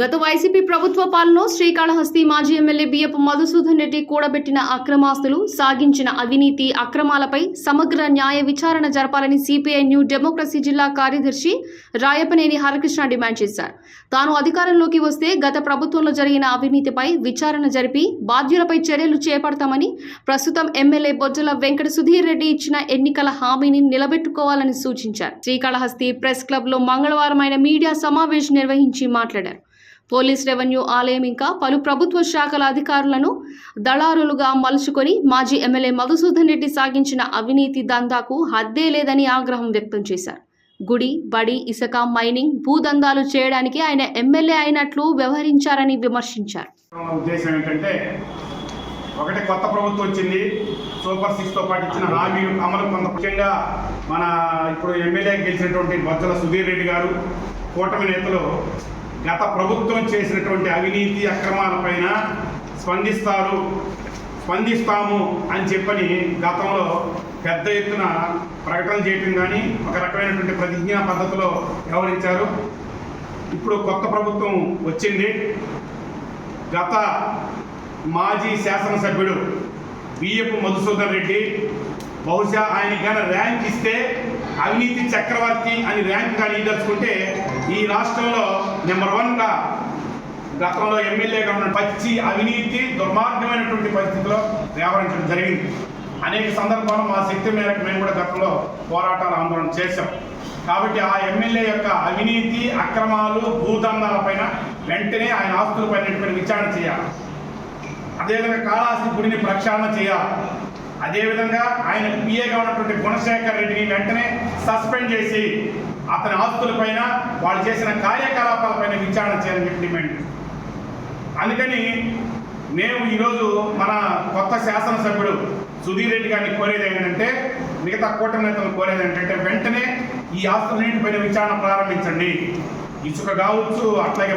గత వైసీపీ ప్రభుత్వ పాలనలో శ్రీకాళహస్తి మాజీ ఎమ్మెల్యే బియ్యపు మధుసూదన్ రెడ్డి కూడబెట్టిన అక్రమాస్తులు సాగించిన అవినీతి అక్రమాలపై సమగ్ర న్యాయ విచారణ జరపాలని సిపిఐ న్యూ డెమోక్రసీ జిల్లా కార్యదర్శి రాయపనేని హరకృష్ణ డిమాండ్ చేశారు. తాను అధికారంలోకి వస్తే గత ప్రభుత్వంలో జరిగిన అవినీతిపై విచారణ జరిపి బాధ్యులపై చర్యలు చేపడతామని ప్రస్తుతం ఎమ్మెల్యే బొజ్జల వెంకట సుధీర్ రెడ్డి ఇచ్చిన ఎన్నికల హామీని నిలబెట్టుకోవాలని సూచించారు. శ్రీకాళహస్తి ప్రెస్ క్లబ్లో మంగళవారం ఆయన మీడియా సమావేశం నిర్వహించి మాట్లాడారు. పోలీస్ రెవెన్యూ ఆలయం ఇంకా పలు ప్రభుత్వ శాఖల అధికారులను దళారులుగా మలుచుకొని మాజీ ఎమ్మెల్యే మధుసూదన్ రెడ్డి సాగించిన అవినీతి దందాకు హద్దే లేదని ఆగ్రహం వ్యక్తం చేశారు. గుడి బడి ఇసుక మైనింగ్ భూదందాలు చేయడానికి ఆయన ఎమ్మెల్యే అయినట్లు వ్యవహరించారని విమర్శించారు. ఉద్దేశం ఏంటంటే ఒకటి కొత్త ప్రభుత్వం వచ్చింది. సూపర్ సిక్స్తో పాటు ఇచ్చిన హామీలు అమలు కొంత ముఖ్యంగా మన ఇప్పుడు ఎమ్మెల్యే గెలిచినటువంటి బొజ్జల సుధీర్ రెడ్డి గారు కూటమి నేతలు గత ప్రభుత్వం చేసినటువంటి అవినీతి అక్రమాలపైన స్పందిస్తారు స్పందిస్తాము అని చెప్పని గతంలో పెద్ద ఎత్తున ప్రకటన చేయటం కానీ ఒక రకమైనటువంటి ప్రతిజ్ఞా పద్ధతిలో వ్యవహరించారు. ఇప్పుడు కొత్త ప్రభుత్వం వచ్చింది. గత మాజీ శాసనసభ్యుడు బియ్యపు మధుసూదన్ రెడ్డి బహుశా ఆయన ర్యాంక్ ఇస్తే అవినీతి చక్రవర్తి అని ర్యాంక్ కానీ ఇదలుచుకుంటే ఈ రాష్ట్రంలో నెంబర్ వన్గా గతంలో ఎమ్మెల్యేగా ఉన్న పచ్చి అవినీతి దుర్మార్గమైనటువంటి పరిస్థితిలో వ్యవహరించడం జరిగింది. అనేక సందర్భాల్లో మా శక్తి మేరకు మేము కూడా గతంలో పోరాటాలు ఆందోళన చేశాం. కాబట్టి ఆ ఎమ్మెల్యే యొక్క అవినీతి అక్రమాలు భూదందాలపైన వెంటనే ఆయన ఆస్తులపైన విచారణ చేయాలి. అదేవిధంగా కాళాస్తి గుడిని ప్రక్షాళన చేయాలి. అదేవిధంగా ఆయన పిఏగా ఉన్నటువంటి గుణశేఖర్ రెడ్డిని వెంటనే సస్పెండ్ చేసి అతని ఆస్తులపైన వాళ్ళు చేసిన కార్యకలాపాలపైన విచారణ చేయాలని చెప్పి డిమాండ్ అందుకని మేము ఈరోజు మన కొత్త శాసనసభ్యుడు సుధీర్ రెడ్డి గారిని కోరేది ఏంటంటే మిగతా కూటమి నేతలు కోరేది ఏంటంటే వెంటనే ఈ ఆస్తులన్నింటిపైన విచారణ ప్రారంభించండి. ఇసుక కావచ్చు అట్లాగే